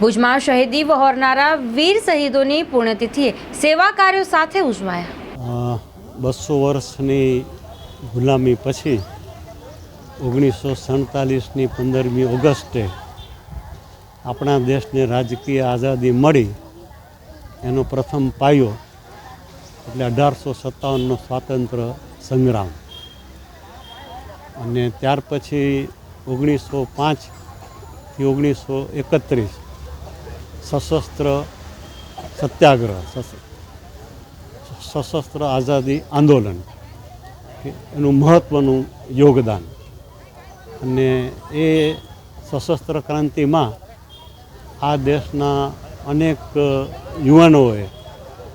ભુજમાં શહીદી વહોરનારા વીર શહીદોની પુણ્યતિથિએ સેવા કાર્યો સાથે ઉજવાયા. બસો વર્ષની ગુલામી પછી ઓગણીસો સડતાલીસની પંદરમી ઓગસ્ટે આપણા દેશને રાજકીય આઝાદી મળી. એનો પ્રથમ પાયો એટલે અઢારસો સત્તાવનનો સ્વાતંત્ર્ય સંગ્રામ. અને ત્યાર પછી ઓગણીસો પાંચથી ઓગણીસો એકત્રીસ સશસ્ત્ર સત્યાગ્રહ સશસ્ત્ર આઝાદી આંદોલન એનું મહત્ત્વનું યોગદાન અને એ સશસ્ત્ર ક્રાંતિમાં આ દેશના અનેક યુવાનોએ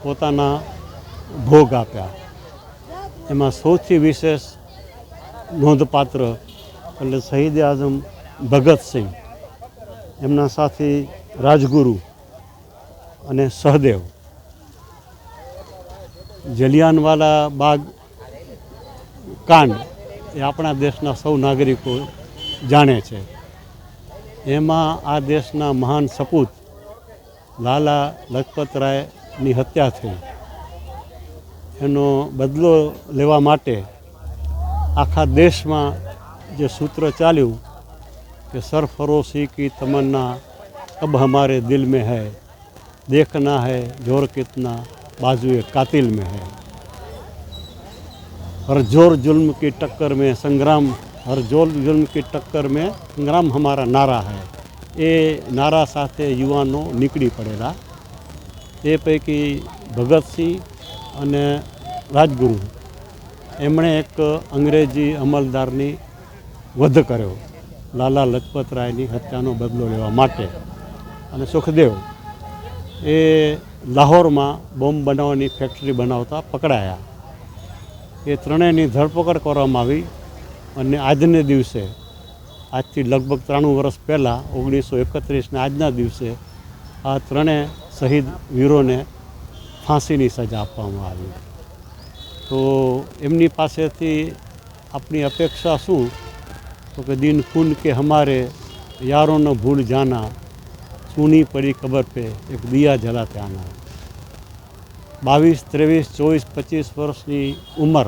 પોતાના ભોગ આપ્યા એમાં સૌથી વિશેષ નોંધપાત્ર એટલે શહીદ આઝમ ભગતસિંહ એમના સાથી રાજગુરુ અને સહદેવ. જલિયાનવાલા બાગ કાંડ એ આપણા દેશના સૌ નાગરિકો જાણે છે. એમાં આ દેશના મહાન સપૂત લાલા લજપતરાયની હત્યા થઈ. એનો બદલો લેવા માટે આખા દેશમાં જે સૂત્ર ચાલ્યું કે સરફરોશી કી તમન્ના अब हमारे दिल में है देखना है जोर कितना बाजुए कातिल में है हर जोर जुल्म की टक्कर में संग्राम हर जोर जुल्म की टक्कर में संग्राम हमारा नारा है એ નારા સાથે યુવાનો નીકળી પડેલા એ પૈકી ભગતસિંહ અને રાજગુરુ એમણે એક અંગ્રેજી અમલદારની વધ કર્યો લાલા લજપતરાયની હત્યાનો બદલો લેવા માટે અને સુખદેવ એ લાહોરમાં બોમ્બ બનાવવાની ફેક્ટરી બનાવતા પકડાયા. એ ત્રણેયની ધરપકડ કરવામાં આવી અને આજને દિવસે, આજથી લગભગ ત્રાણું વર્ષ પહેલાં, ઓગણીસો એકત્રીસના આજના દિવસે આ ત્રણેય શહીદ વીરોને ફાંસીની સજા આપવામાં આવી. તો એમની પાસેથી આપણી અપેક્ષા શું? તો કે દિન ખૂન કે હમારે યારોનો ભૂલ જાના સૂની પડી ખબર પે, એક દિયા જલા ત્યાંના બાવીસ, ત્રેવીસ, ચોવીસ, પચીસ વર્ષની ઉંમર.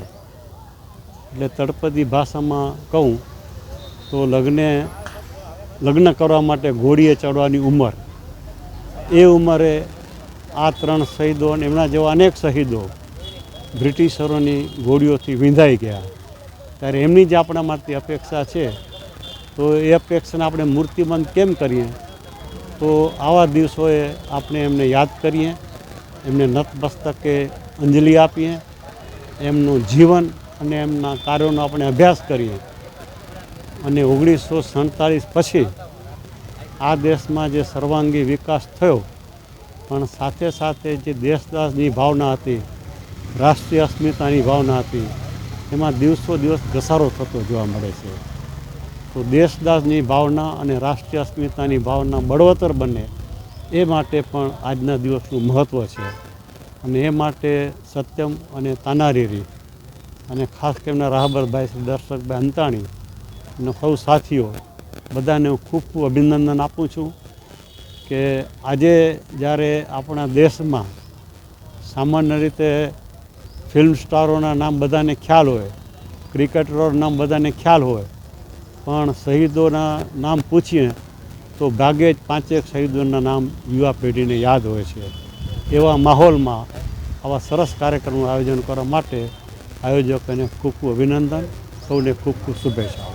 એટલે તળપદી ભાષામાં કહું, તો લગ્ને, લગ્ન કરવા માટે ઘોડીએ ચડવાની ઉંમર. એ ઉંમરે આ ત્રણ શહીદો અને એમના જેવા અનેક શહીદો બ્રિટિશરોની ઘોડીઓથી વિંધાઈ ગયા. ત્યારે એમની જે આપણા માટે અપેક્ષા છે. તો એ અપેક્ષાને આપણે મૂર્તિમંત કેમ કરીએ? તો આવા દિવસોએ આપણે એમને યાદ કરીએ, એમને નતમસ્તકે અંજલિ આપીએ, એમનું જીવન અને એમના કાર્યોનો આપણે અભ્યાસ કરીએ. અને ઓગણીસો સડતાલીસ પછી આ દેશમાં જે સર્વાંગી વિકાસ થયો, પણ સાથે સાથે જે દેશદાસની ભાવના હતી, રાષ્ટ્રીય અસ્મિતાની ભાવના હતી, એમાં દિવસો દિવસ ઘસારો થતો જોવા મળે છે. તો દેશદાસની ભાવના અને રાષ્ટ્રીય અસ્મિતાની ભાવના બળવતર બને, એ માટે પણ આજના દિવસનું મહત્ત્વ છે. અને એ માટે સત્યમ અને તાનારીરી અને ખાસ કરીને રાહબરભાઈ શ્રી દર્શકભાઈ અંતાણી અને સૌ સાથીઓ, બધાને હું ખૂબ ખૂબ અભિનંદન આપું છું કે આજે જ્યારે આપણા દેશમાં સામાન્ય રીતે ફિલ્મ સ્ટારોના નામ બધાને ખ્યાલ હોય, ક્રિકેટરોના નામ બધાને ખ્યાલ હોય પણ શહીદોના નામ પૂછીએ, તો ભાગ્યે જ પાંચેક શહીદોના નામ યુવા પેઢીને યાદ હોય છે. એવા માહોલમાં આવા સરસ કાર્યક્રમનું આયોજન કરવા માટે આયોજકોને ખૂબ ખૂબ અભિનંદન, સૌને ખૂબ ખૂબ શુભેચ્છાઓ.